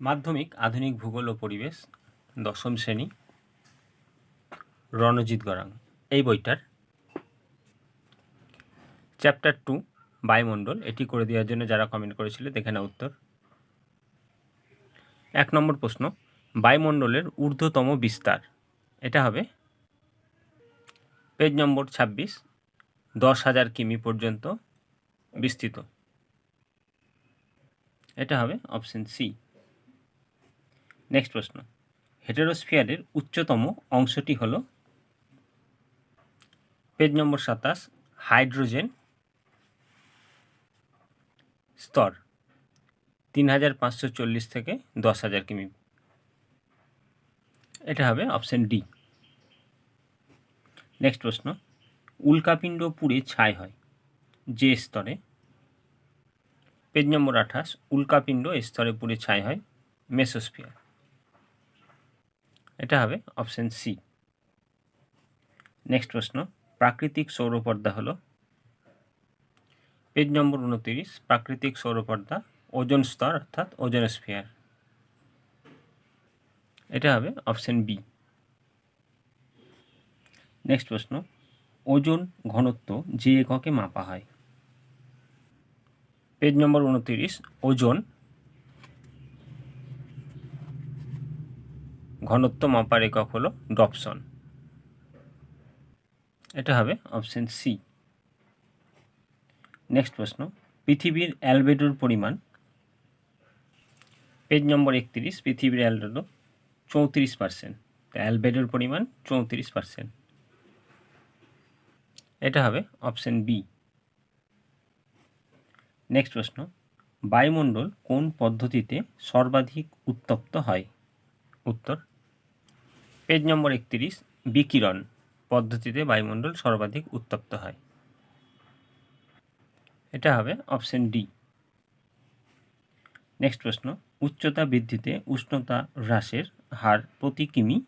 মাধ্যমিক, আধুনিক ভূগোল ও পরিবেশ, দশম শ্রেণি, রণজিৎ গরাং। এই বইটার চ্যাপ্টার টু বায়ুমণ্ডল, এটি করে দেওয়ার জন্য যারা কমেন্ট করেছিল, দেখে না উত্তর। এক নম্বর প্রশ্ন, বায়ুমণ্ডলের ঊর্ধ্বতম বিস্তার, এটা হবে পেজ নম্বর ছাব্বিশ, দশ হাজার কিমি পর্যন্ত বিস্তৃত। এটা হবে অপশন সি নেক্সট প্রশ্ন। হেটেরোস্ফিয়ারের উচ্চতম অংশটি হল পেজ নম্বর সাতাশ, হাইড্রোজেন স্তর, তিন হাজার পাঁচশো চল্লিশ থেকে দশ হাজার কিমি। এটা হবে অপশন ডি। নেক্সট প্রশ্ন উল্কাপিণ্ড পুড়ে ছাই হয় যে স্তরে? পেজ নম্বর আঠাশ, উল্কাপিণ্ড স্তরে পুড়ে ছাই হয় মেসোস্ফিয়ার। এটা হবে অপশন সি নেক্সট প্রশ্ন, প্রাকৃতিক সৌরপর্দা হলো? পেজ নম্বর উনতিরিশ, প্রাকৃতিক সৌরপর্দা ওজন স্তর অর্থাৎ ওজোনস্ফিয়ার এটা হবে অপশন বি নেক্সট প্রশ্ন ওজন ঘনত্ব যে এককে মাপা হয়? পেজ নম্বর উনতিরিশ ওজন ঘনত্ব মাপার একক হলো ডপসন। এটা হবে অপশন সি নেক্সট প্রশ্ন, পৃথিবীর অ্যালবেডোর পরিমাণ, পেজ নম্বর একত্রিশ, পৃথিবীর অ্যালবেডো চৌত্রিশ পার্সেন্ট অ্যালবেডোর পরিমাণ চৌত্রিশ পার্সেন্ট এটা হবে অপশন বি নেক্সট প্রশ্ন, বায়ুমণ্ডল কোন পদ্ধতিতে সর্বাধিক উত্তপ্ত হয়? উত্তর পেজ নম্বর একত্রিশ, বিকিরণ পদ্ধতিতে বায়ুমণ্ডল সর্বাধিক উত্তপ্ত হয়। এটা হবে অপশন ডি। নেক্সট প্রশ্ন, উচ্চতা বৃদ্ধিতে উষ্ণতা হ্রাসের হার প্রতি কিমি?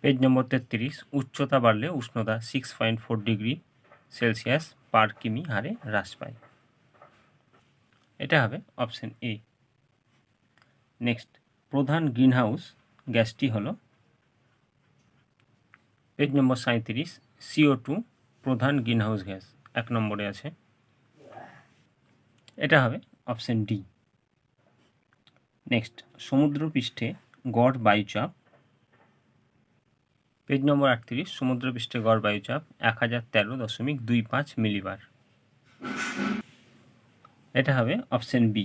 পেজ নম্বর তেত্রিশ, উচ্চতা বাড়লে উষ্ণতা six point four degree Celsius পার কিমি হারে হ্রাস পায়। এটা হবে অপশন এ। নেক্সট, প্রধান গ্রিনহাউস গ্যাসটি হলো পেজ নম্বর সাঁত্রিশ সিও টু প্রধান গ্রিনহাউস গ্যাস। এক নম্বরে আছে। এটা হবে অপশন ডি। নেক্সট, সমুদ্রপৃষ্ঠে গড় বায়ুচাপ। পেজ নম্বর আটত্রিশ, সমুদ্রপৃষ্ঠে গড় বায়ুচাপ এক হাজার তেরো দশমিক দুই পাঁচ মিলিবার। এটা হবে অপশন বি,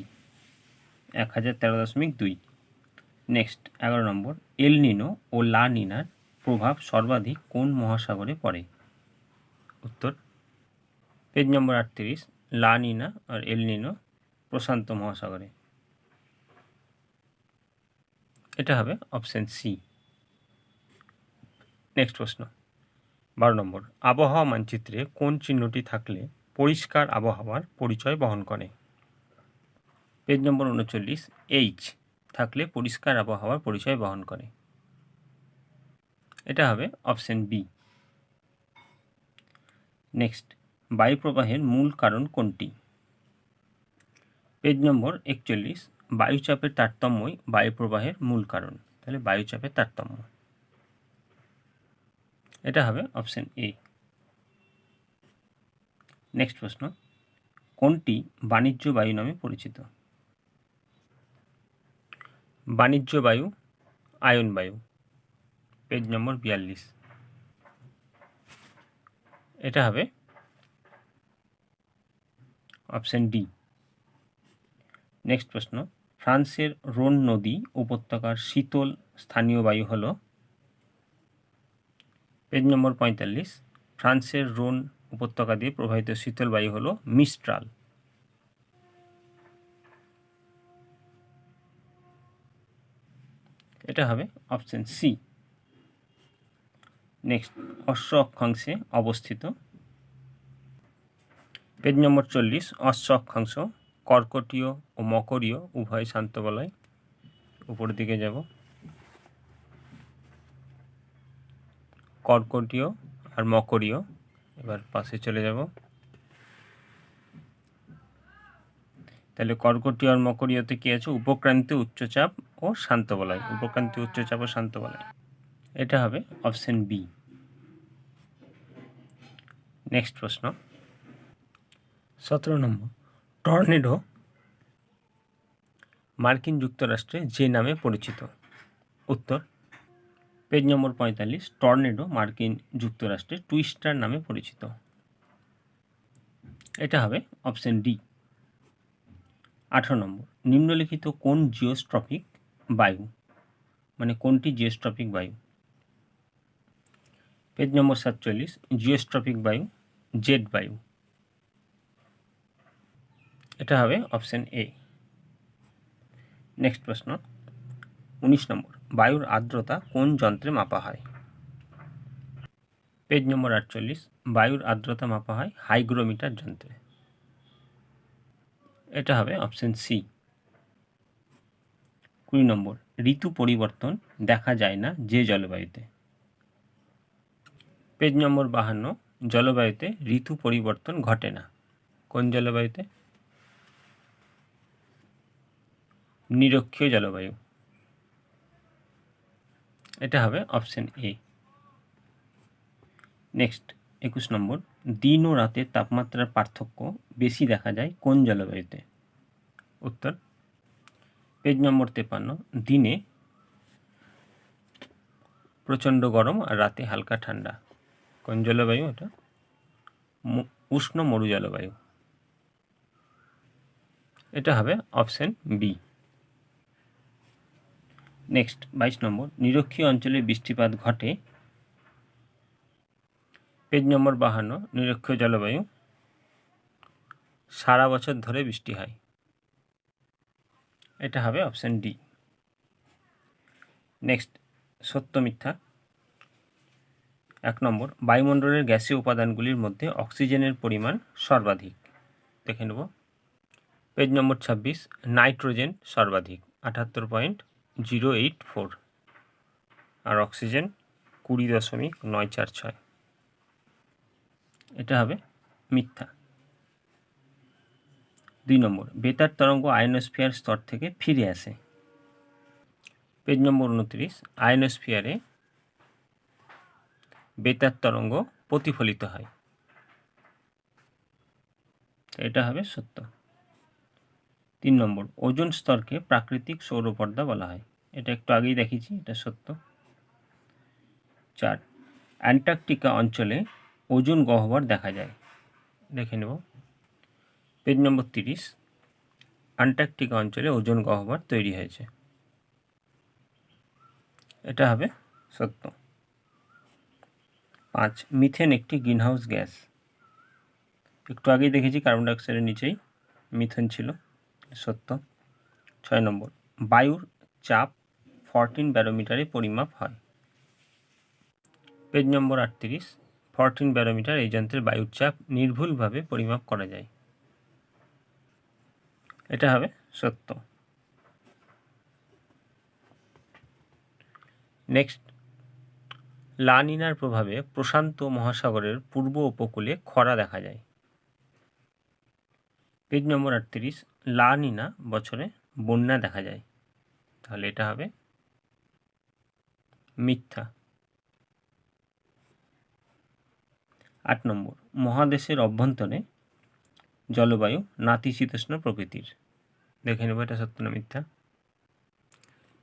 এক হাজার তেরো দশমিক দুই। নেক্সট, এগারো নম্বর, এল নিনো ও লা নিনার প্রভাব সর্বাধিক কোন মহাসাগরে পড়ে? উত্তর, পেজ নম্বর আটত্রিশ, লা নিনা আর এল নিনো প্রশান্ত মহাসাগরে। এটা হবে অপশন সি। নেক্সট প্রশ্ন, বারো নম্বর, আবহাওয়া মানচিত্রে কোন চিহ্নটি থাকলে পরিষ্কার আবহাওয়ার পরিচয় বহন করে? পেজ নম্বর উনচল্লিশ, এইচ। থাকলে পরিষ্কার আবহাওয়ার পরিচয় বহন করে। এটা হবে অপশন বি। নেক্সট, বায়ুপ্রবাহের মূল কারণ কোনটি? পেজ নম্বর একচল্লিশ, বায়ুচাপের তারতম্যই বায়ুপ্রবাহের মূল কারণ। তাহলে বায়ুচাপের তারতম্য। এটা হবে অপশন এ। নেক্সট প্রশ্ন, কোনটি বাণিজ্য বায়ু নামে পরিচিত? বাণিজ্য বায়ু, আয়ন বায়ু। পেজ নম্বর বিয়াল্লিশ। এটা হবে অপশন ডি। নেক্সট প্রশ্ন। ফ্রান্সের রোন নদী উপত্যকার শীতল স্থানীয় বায়ু হল পেজ নম্বর পঁয়তাল্লিশ। ফ্রান্সের রোন উপত্যকা দিয়ে প্রবাহিত শীতল বায়ু হল মিস্ট্রাল এটা হবে অপশন সি নেক্সট অশ্ব অক্ষাংশে অবস্থিত। পেজ নম্বর চল্লিশ, অশ্ব অক্ষাংশ কর্কটীয় ও মকরীয় উভয় শান্ত বলয়। উপরের দিকে যাব। কর্কটীয় আর মকরীয়, এবার পাশে চলে যাব। তাহলে কর্কটীয় আর মকরীয়তে কি আছে? উপক্রান্তীয় উচ্চচাপ ও শান্ত বলয়। উপক্রান্তীয় উচ্চচাপ ও শান্ত বলয়। এটা হবে অপশন বি। নেক্সট প্রশ্ন। সতেরো নম্বর। টর্নেডো মার্কিন যুক্তরাষ্ট্রে যে নামে পরিচিত। উত্তর পেজ নম্বর পঁয়তাল্লিশ টর্নেডো মার্কিন যুক্তরাষ্ট্রে টুইস্টার নামে পরিচিত। এটা হবে অপশন ডি। আঠারো নম্বর, নিম্নলিখিত কোন জিওস্ট্রপিক বায়ু? মানে কোনটি জিওস্ট্রপিক বায়ু? পেজ নম্বর সাতচল্লিশ, জিওস্ট্রপিক বায়ু, জেট বায়ু। এটা হবে অপশান এ। নেক্সট প্রশ্ন, উনিশ নম্বর, বায়ুর আর্দ্রতা কোন যন্ত্রে মাপা হয়? পেজ নম্বর আটচল্লিশ, বায়ুর আর্দ্রতা মাপা হয় হাইগ্রোমিটার যন্ত্রে। এটা হবে অপশন সি কুড়ি নম্বর, ঋতু পরিবর্তন দেখা যায় না যে জলবায়ুতে। পেজ নম্বর বাহান্ন, জলবায়ুতে ঋতু পরিবর্তন ঘটে না। কোন জলবায়ুতে? নিরক্ষীয় জলবায়ু। এটা হবে অপশন এ নেক্সট একুশ নম্বর, দিন ও রাতের তাপমাত্রার পার্থক্য বেশি দেখা যায় কোন জলবায়ুতে? উত্তর, পেজ নম্বর তেপান্ন, দিনে প্রচণ্ড গরম আর রাতে হালকা ঠান্ডা। কোন জলবায়ু এটা? উষ্ণ মরু জলবায়ু। এটা হবে অপশন বি। নেক্সট, বাইশ নম্বর, নিরক্ষীয় অঞ্চলে বৃষ্টিপাত ঘটে পেজ নম্বর বাহান্ন, নিরক্ষীয় জলবায়ু। সারা বছর ধরে বৃষ্টি হয়। এটা হবে অপশান ডি। নেক্সট, সত্য মিথ্যা। এক নম্বর, বায়ুমণ্ডলের গ্যাসীয় উপাদানগুলির মধ্যে অক্সিজেনের পরিমাণ সর্বাধিক। দেখে নেব। পেজ নম্বর ছাব্বিশ, নাইট্রোজেন সর্বাধিক, আটাত্তর পয়েন্ট জিরো এইট ফোর। আর অক্সিজেন কুড়ি দশমিক নয় চার ছয়। এটা হবে মিথ্যা। দুই নম্বর, বেতার তরঙ্গ আয়নোস্ফিয়ার স্তর থেকে ফিরে আসে। পেজ নম্বর উনত্রিশ আয়নোস্ফিয়ারে বেতার তরঙ্গ প্রতিফলিত হয়। এটা হবে সত্য। তিন নম্বর, ওজোন স্তরকে প্রাকৃতিক সৌরপর্দা বলা হয়। এটা একটু আগেই দেখেছি এটা সত্য। চার, অ্যান্টার্কটিকা অঞ্চলে ওজোন গহ্বর দেখা যায়। দেখে নেব। পেজ নম্বর তিরিশ। অ্যান্টার্কটিকা অঞ্চলে ওজোন গহ্বর তৈরি হয়েছে। এটা হবে সত্য। পাঁচ, মিথেন একটি গ্রিনহাউস গ্যাস। একটু আগেই দেখেছি কার্বন ডাইঅক্সাইডের নিচেই মিথেন ছিল। সত্য। ছয় নম্বর, বায়ুর চাপ ফরটিন ব্যারোমিটারে পরিমাপ হয়। পেজ নম্বর আটত্রিশ। ফরটিন ব্যারোমিটার এই যন্ত্রের বায়ুর চাপ নির্ভুলভাবে পরিমাপ করা যায়। এটা হবে সত্য। নেক্সট লানিনার প্রভাবে প্রশান্ত মহাসাগরের পূর্ব উপকূলে খরা দেখা যায়। পেজ নম্বর আটত্রিশ লানিনা বছরে বন্যা দেখা যায়। তাহলে এটা হবে মিথ্যা। আট নম্বর, মহাদেশের অভ্যন্তরে জলবায়ু নাতিশীতোষ্ণ প্রকৃতির। দেখে নেব এটা সত্য না মিথ্যা।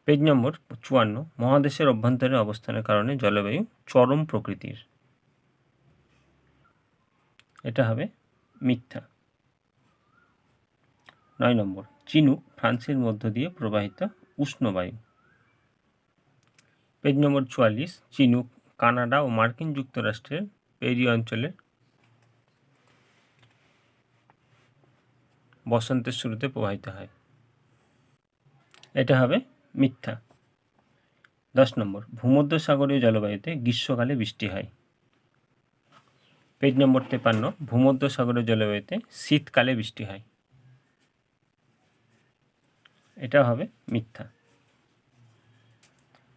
পেজ নম্বর চুয়ান্ন, মহাদেশের অভ্যন্তরে অবস্থানের কারণে জলবায়ু চরম প্রকৃতির। এটা হবে মিথ্যা। নয় নম্বর চিনুক ফ্রান্সের মধ্য দিয়ে প্রবাহিত উষ্ণবায়ু পেজ নম্বর চুয়াল্লিশ চিনুক কানাডা ও মার্কিন যুক্তরাষ্ট্রের পেরি অঞ্চলে বসন্তের শুরুতে প্রবাহিত হয়। এটা হবে মিথ্যা। দশ নম্বর, ভূমধ্যসাগরীয় জলবায়ুতে গ্রীষ্মকালে বৃষ্টি হয়। পেজ নম্বর তেপান্ন, ভূমধ্যসাগরীয় জলবায়ুতে শীতকালে বৃষ্টি হয়। এটা হবে মিথ্যা।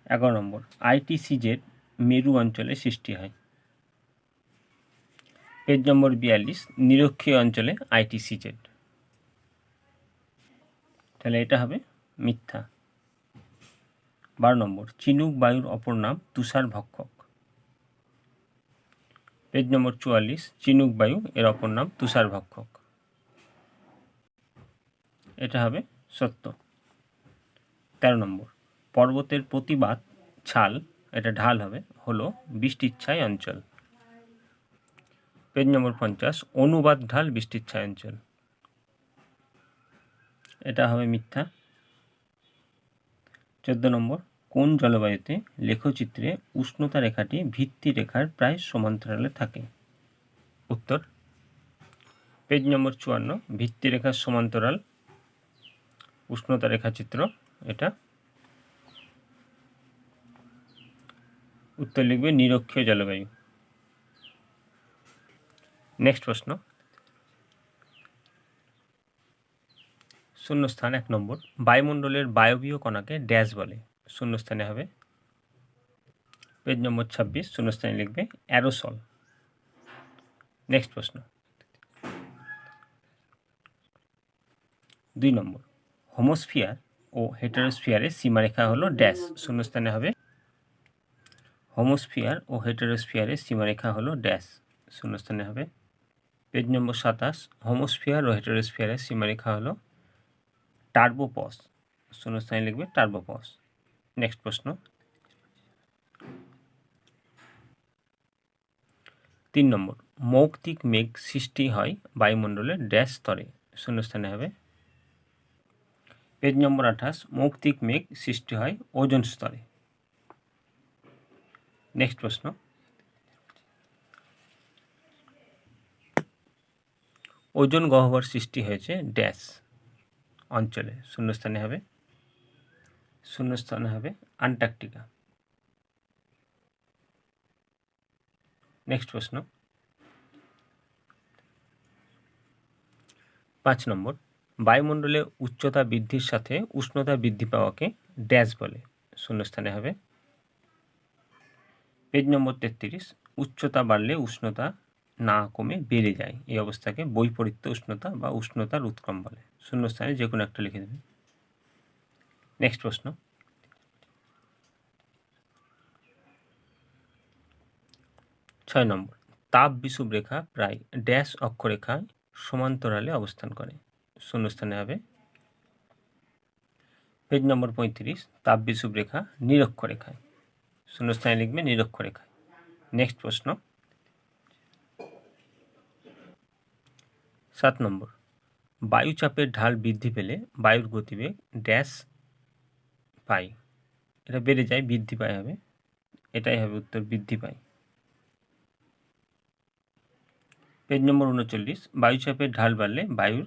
এগারো নম্বর, আইটিসিজের মেরু অঞ্চলে সৃষ্টি হয়। পেজ নম্বর বিয়াল্লিশ, নিরক্ষীয় অঞ্চলে আইটিসিজেড তাহলে এটা হবে মিথ্যা। বারো নম্বর, চিনুক বায়ুর অপর নাম তুষার ভক্ষক। পেজ নম্বর চুয়াল্লিশ, চিনুক বায়ু এর অপর নাম তুষার ভক্ষক। এটা হবে সত্য। তেরো নম্বর, পর্বতের প্রতিবাদ ছাল, এটা ঢাল হবে, হলো বৃষ্টির ছায় অঞ্চল। পেজ নম্বর পঞ্চাশ, অনুবাদ ঢাল বৃষ্টির ছায় অঞ্চল এটা হবে মিথ্যা। চোদ্দ নম্বর, কোন জলবায়ুতে লেখচিত্রে উষ্ণতা রেখাটি ভিত্তি রেখার প্রায় সমান্তরালে থাকে? উত্তর, পেজ নম্বর চুয়ান্ন, ভিত্তি রেখার সমান্তরাল উষ্ণতা রেখাচিত্র, এটা। উত্তর লিখবে নিরক্ষীয় জলবায়ু। নেক্সট প্রশ্ন। শূন্যস্থান এক নম্বর। বায়ুমণ্ডলের বায়বীয় কণাকে ড্যাশ বলে। শূন্যস্থানে হবে। পেজ নম্বর ছাব্বিশ, শূন্যস্থানে লিখবে অ্যারোসল। নেক্সট প্রশ্ন। দুই নম্বর। হোমোস্ফিয়ার ও হেটারোস্ফিয়ারের সীমারেখা হলো ড্যাশ। শূন্যস্থানে হবে। হোমোস্ফিয়ার ও হেটারোস্ফিয়ারের সীমারেখা হলো ড্যাশ। শূন্যস্থানে হবে। পেজ নম্বর সাতাশ, হোমোস্ফিয়ার ও হেটারোস্ফিয়ারের সীমারেখা হলো টার্বোপস। শূন্যস্থানে লিখবে টার্বোপস। নেক্সট প্রশ্ন। তিন নম্বর, মৌক্তিক মেঘ সৃষ্টি হয় বায়ুমণ্ডলের ড্যাশ স্তরে। শূন্যস্থানে হবে। পেজ নম্বর আঠাশ, মৌক্তিক মেঘ সৃষ্টি হয় ওজন স্তরে। নেক্সট প্রশ্ন। ওজন গহ্বর সৃষ্টি হয়েছে ড্যাশ অঞ্চলে। শূন্যস্থানে হবে। শূন্যস্থানে হবে আন্টার্কটিকা। নেক্সট প্রশ্ন। পাঁচ নম্বর। বায়ুমণ্ডলে উচ্চতা বৃদ্ধির সাথে উষ্ণতা বৃদ্ধি পাওয়াকে ড্যাশ বলে। শূন্যস্থানে হবে। পেজ নম্বর তেত্রিশ। উচ্চতা বাড়লে উষ্ণতা না কমে বেড়ে যায়। এই অবস্থাকে বৈপরীত্য উষ্ণতা বা উষ্ণতার উৎক্রম বলে। শূন্যস্থানে যে কোনো একটা লিখে দেবে নেক্সট প্রশ্ন। ছয় নম্বর। তাপ বিষুব রেখা প্রায় ড্যাশ অক্ষরেখায় সমান্তরালে অবস্থান করে। শূন্যস্থানে হবে। পেজ নম্বর পঁয়ত্রিশ, তাপ বিষুব রেখা নিরক্ষরেখায়। শূন্যস্থানে লিখবে নিরক্ষরেখায়। নেক্সট প্রশ্ন। সাত নম্বর। বায়ুচাপের ঢাল বৃদ্ধি পেলে বায়ুর গতিবেগ ড্যাশ পাই। এটা বেড়ে যায়, বৃদ্ধি পায় হবে। এটাই হবে উত্তর, বৃদ্ধি পায়। পেজ নম্বর উনচল্লিশ, বায়ুচাপের ঢাল বাড়লে বায়ুর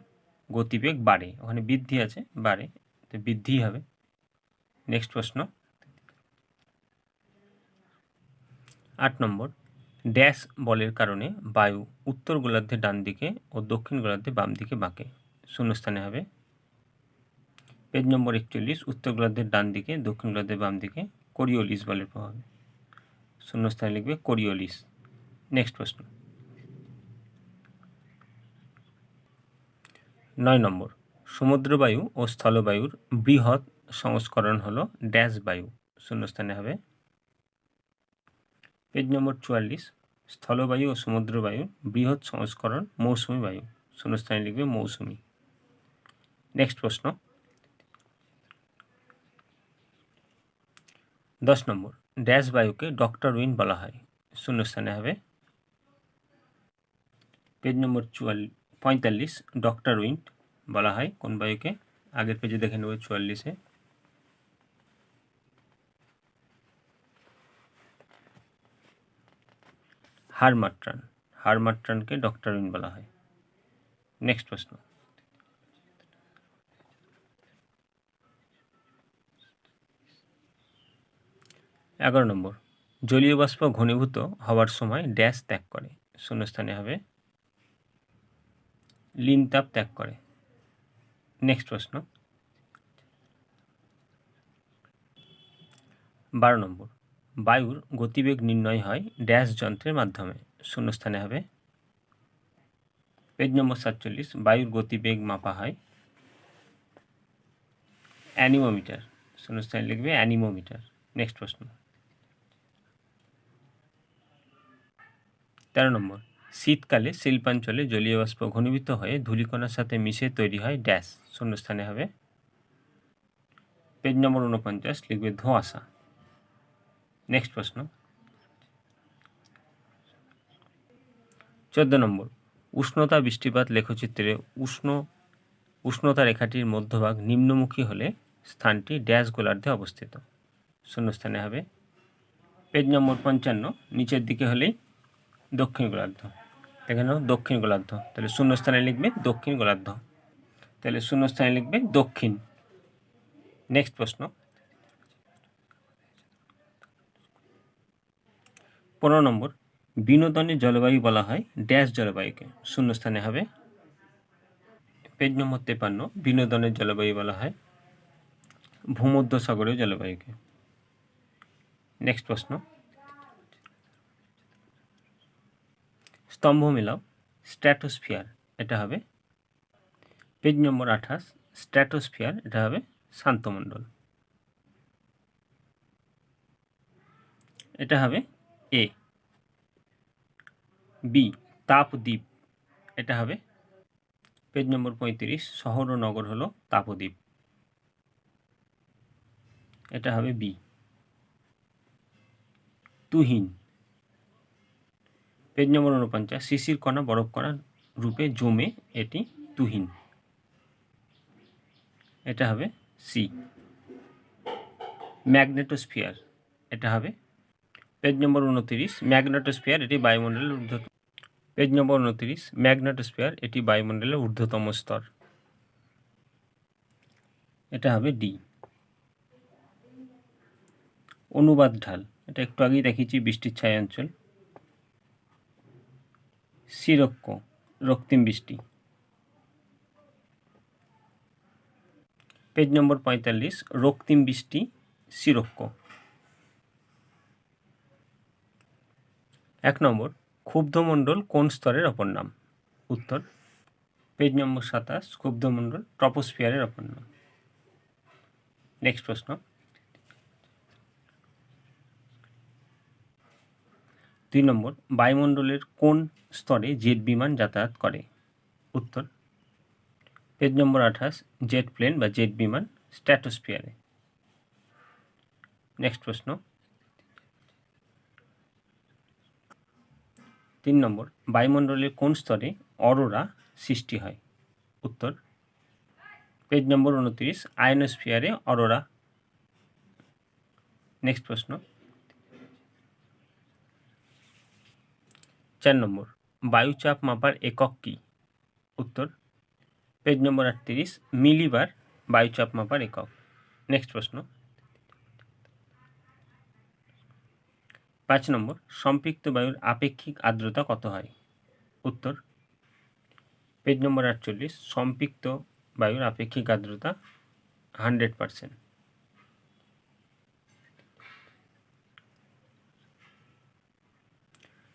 গতিবেগ বাড়ে। ওখানে বৃদ্ধি আছে, বাড়ে। তো বৃদ্ধিই হবে। নেক্সট প্রশ্ন। আট নম্বর ড্যাশ বলের কারণে বায়ু উত্তর গোলার্ধে ডান দিকে ও দক্ষিণ গোলার্ধে বাম দিকে বাঁকে। শূন্যস্থানে হবে পেজ নম্বর একচল্লিশ, উত্তর গোলার্ধের ডান দিকে, দক্ষিণ গোলার্ধের বাম দিকে, কোরিওলিস বলের প্রভাবে। শূন্যস্থানে লিখবে কোরিওলিস। নেক্সট প্রশ্ন। নয় নম্বর, সমুদ্রবায়ু ও স্থলবায়ুর বৃহৎ সংস্করণ হলো ড্যাশ বায়ু। শূন্যস্থানে হবে পেজ নম্বর চুয়াল্লিশ, স্থলবায়ু ও সমুদ্রবায়ুর বৃহৎ সংস্করণ, মৌসুমি বায়ু। শূন্যস্থানে লিখবে মৌসুমি। নেক্সট প্রশ্ন। দশ নম্বর, ড্যাশ বায়ুকে ডক্টর উইন বলা হয়। শূন্যস্থানে হবে। পেজ নম্বর চুয়াল, পঁয়তাল্লিশ, ডক্টর উইন্ড বলা হয় কোন বায়ুকে? আগের পেজে দেখে নেব, চুয়াল্লিশে। হারমাট্রান, হারমাট্রানকে ডক্টর উইন বলা হয়। নেক্সট প্রশ্ন। এগারো নম্বর। জলীয় বাষ্প ঘনীভূত হওয়ার সময় ড্যাশ ত্যাগ করে। শূন্যস্থানে হবে লিন তাপ ত্যাগ করে। নেক্সট প্রশ্ন। বারো নম্বর। বায়ুর গতিবেগ নির্ণয় হয় ড্যাশ যন্ত্রের মাধ্যমে। শূন্যস্থানে হবে। পেজ নম্বর সাতচল্লিশ, বায়ুর গতিবেগ মাপা হয় অ্যানিমোমিটার। শূন্যস্থানে লিখবে অ্যানিমোমিটার। নেক্সট প্রশ্ন। তেরো নম্বর, শীতকালে শিল্পাঞ্চলে জলীয় বাষ্প ঘনীভূত হয়ে ধূলিকণার সাথে মিশে তৈরি হয় ড্যাশ। শূন্যস্থানে হবে। পেজ নম্বর উনপঞ্চাশ লিখবে ধোঁয়াশা। নেক্সট প্রশ্ন। চোদ্দ নম্বর, উষ্ণতা বৃষ্টিপাত লেখচিত্রে উষ্ণ, উষ্ণতা রেখাটির মধ্যভাগ নিম্নমুখী হলে স্থানটি ড্যাশ গোলার্ধে অবস্থিত। শূন্যস্থানে হবে। পেজ নম্বর পঞ্চান্ন, নিচের দিকে হলেই দক্ষিণ গোলার্ধ। এখানে দক্ষিণ গোলার্ধ। তাহলে শূন্যস্থানে লিখবে দক্ষিণ গোলার্ধ। তাহলে শূন্যস্থানে লিখবে দক্ষিণ। নেক্সট প্রশ্ন পনেরো নম্বর বিনোদনের জলবায়ু বলা হয়, ড্যাশ জলবায়ুকে। শূন্যস্থানে হবে, পেজ নম্বর তেপান্ন, বিনোদনের জলবায়ু বলা হয় ভূমধ্য সাগরীয় জলবায়ুকে। নেক্সট প্রশ্ন। স্তম্ভ মিলাও, স্ট্র্যাটোস্ফিয়ার, এটা হবে। পেজ নম্বর আঠাশ, স্ট্র্যাটোস্ফিয়ার, এটা হবে শান্তমণ্ডল। এটা হবে এ বি তাপদ্বীপ। এটা হবে পেজ নম্বর পঁয়ত্রিশ শহর ও নগর হলো তাপদ্বীপ। এটা হবে বি তুহিন। পেজ নম্বর উনপঞ্চাশ, শিশির কণা বরফ কণা রূপে জমে এটি তুহিন। এটা হবে সি ম্যাগনেটোস্ফিয়ার। এটা হবে পেজ নম্বর উনত্রিশ, ম্যাগনেটোস্ফিয়ার, এটি বায়ুমণ্ডলের ঊর্ধ্ব পেজ নম্বর উনত্রিশ, ম্যাগনেটোস্ফিয়ার, এটি বায়ুমণ্ডলের ঊর্ধ্বতম স্তর। এটা হবে ডি। অনুবাদ ঢাল। এটা একটু আগেই দেখিয়েছি, বৃষ্টির ছায়া অঞ্চল। সিরক্ষ রক্তিম বৃষ্টি। পেজ নম্বর পঁয়তাল্লিশ, রক্তিম বৃষ্টি সিরক্ষ এক নম্বর ক্ষুব্ধমণ্ডল কোন স্তরের অপর নাম? উত্তর, পেজ নম্বর সাতাশ ক্ষুব্ধমণ্ডল ট্রপোস্ফিয়ারের অপর নাম। নেক্সট প্রশ্ন। দুই নম্বর, বায়ুমণ্ডলের কোন স্তরে জেট বিমান যাতায়াত করে? উত্তর, পেজ নম্বর আঠাশ, জেট প্লেন বা জেট বিমান স্ট্র্যাটোস্ফিয়ারে। নেক্সট প্রশ্ন। তিন নম্বর, বায়ুমণ্ডলের কোন স্তরে অরোরা সৃষ্টি হয়? উত্তর, পেজ নম্বর উনত্রিশ, আয়নোস্ফিয়ারে অরোরা। নেক্সট প্রশ্ন। চার নম্বর, বায়ুচাপ মাপার একক কী? উত্তর, পেজ নম্বর আটত্রিশ, মিলিবার বায়ুচাপ মাপার একক। নেক্সট প্রশ্ন। পাঁচ নম্বর, সম্পৃক্ত বায়ুর আপেক্ষিক আর্দ্রতা কত হয়? উত্তর, পেজ নম্বর আটচল্লিশ, সম্পৃক্ত বায়ুর আপেক্ষিক আর্দ্রতা হান্ড্রেড পারসেন্ট।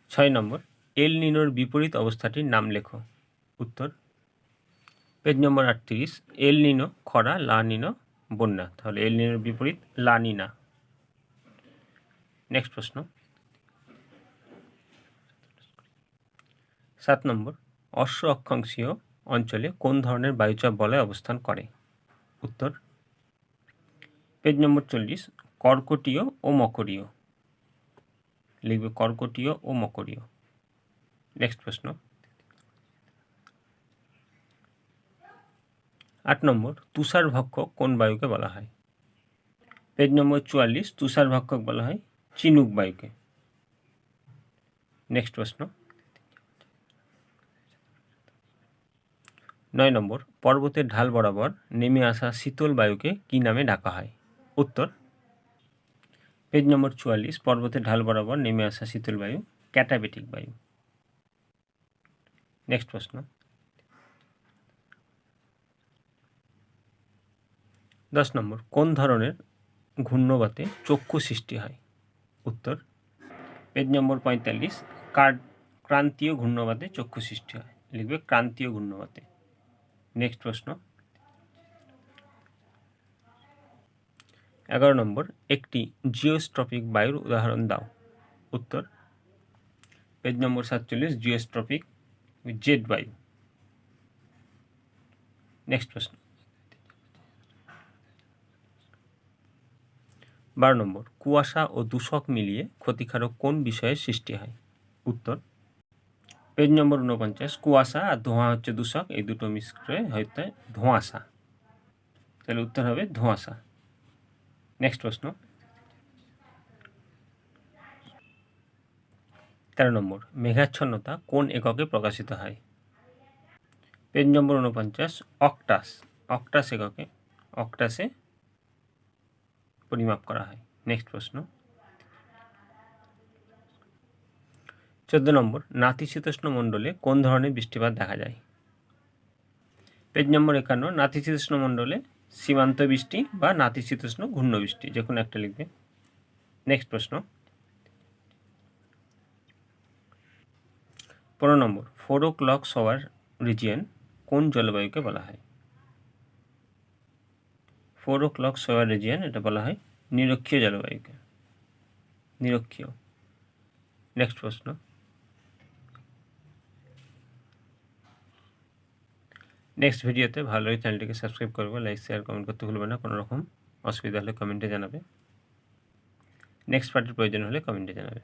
ছয় নম্বর, এল নিনোর বিপরীত অবস্থাটির নাম লেখো। উত্তর, পেজ নম্বর আটত্রিশ, এল নিনো খরা, লা নিনো বন্যা। তাহলে এল নিনোর বিপরীত লা নিনা। নেক্সট প্রশ্ন। সাত নম্বর, অশ্ব অক্ষাংশীয় অঞ্চলে কোন ধরনের বায়ুচাপ বলয় অবস্থান করে? উত্তর, পেজ নম্বর চল্লিশ, কর্কটীয় ও মকরীয়। লিখবে কর্কটীয় ও মকরীয়। নেক্সট প্রশ্ন। আট নম্বর তুষারভক্ষক কোন বায়ুকে বলা হয়? পেজ নম্বর চুয়াল্লিশ তুষারভক্ষক বলা হয় চিনুক বায়ুকে। নেক্সট প্রশ্ন। নয় নম্বর, পর্বতের ঢাল বরাবর নেমে আসা শীতল বায়ুকে কী নামে ডাকা হয়? উত্তর, পেজ নম্বর চুয়াল্লিশ, পর্বতের ঢাল বরাবর নেমে আসা শীতল বায়ু, ক্যাটাবেটিক বায়ু। নেক্সট প্রশ্ন। দশ নম্বর, কোন ধরনের ঘূর্ণবাতে চক্ষু সৃষ্টি হয়? উত্তর, পেজ নম্বর পঁয়তাল্লিশ, কার, ক্রান্তীয় ঘূর্ণবাতে চক্ষু সৃষ্টি হয়? লিখবে ক্রান্তীয় ঘূর্ণবাতে নেক্সট প্রশ্ন। এগারো নম্বর, একটি জিওস্ট্রপিক বায়ুর উদাহরণ দাও। উত্তর, পেজ নম্বর সাতচল্লিশ, জিওস্ট্রপিক জেট বায়ু। নেক্সট প্রশ্ন। বারো নম্বর, কুয়াশা ও দূষক মিলিয়ে ক্ষতিকারক কোন বিষয়ের সৃষ্টি হয়? উত্তর পেজ নম্বর উনপঞ্চাশ কুয়াশা আর ধোঁয়া হচ্ছে দূষক, এই দুটো মিশ্রে হয়তো ধোঁয়াশা। তাহলে উত্তর হবে ধোঁয়াশা। নেক্সট প্রশ্ন। তেরো নম্বর, মেঘাচ্ছন্নতা কোন এককে প্রকাশিত হয়? পেজ নম্বর উনপঞ্চাশ অক্টাস। অক্টাস এককে, অক্টাসে পরিমাপ করা হয়। নেক্সট প্রশ্ন। চোদ্দ নম্বর নাতিশীতোষ্ণ মণ্ডলে কোন ধরনের বৃষ্টিপাত দেখা যায়? পেজ নম্বর একান্ন নাতিশীতোষ্ণ মণ্ডলে সীমান্ত বৃষ্টি বা নাতিশীতোষ্ণ ঘূর্ণ বৃষ্টি, যে কোনো একটা লিখবে। নেক্সট প্রশ্ন। পনেরো নম্বর, four o'clock shower region কোন জলবায়ুকে বলা হয়? Four o'clock shower region এটা বলা হয় নিরক্ষীয় জলবায়ুকে। নিরক্ষীয়। নেক্সট প্রশ্ন। নেক্সট ভিডিওতে ভালো এই চ্যানেলটিকে সাবস্ক্রাইব করবে লাইক শেয়ার কমেন্ট করতে ভুলবে না, কোনো রকম অসুবিধা হলে কমেন্টে জানাবে। নেক্সট পার্টির প্রয়োজন হলে কমেন্টে জানাবে।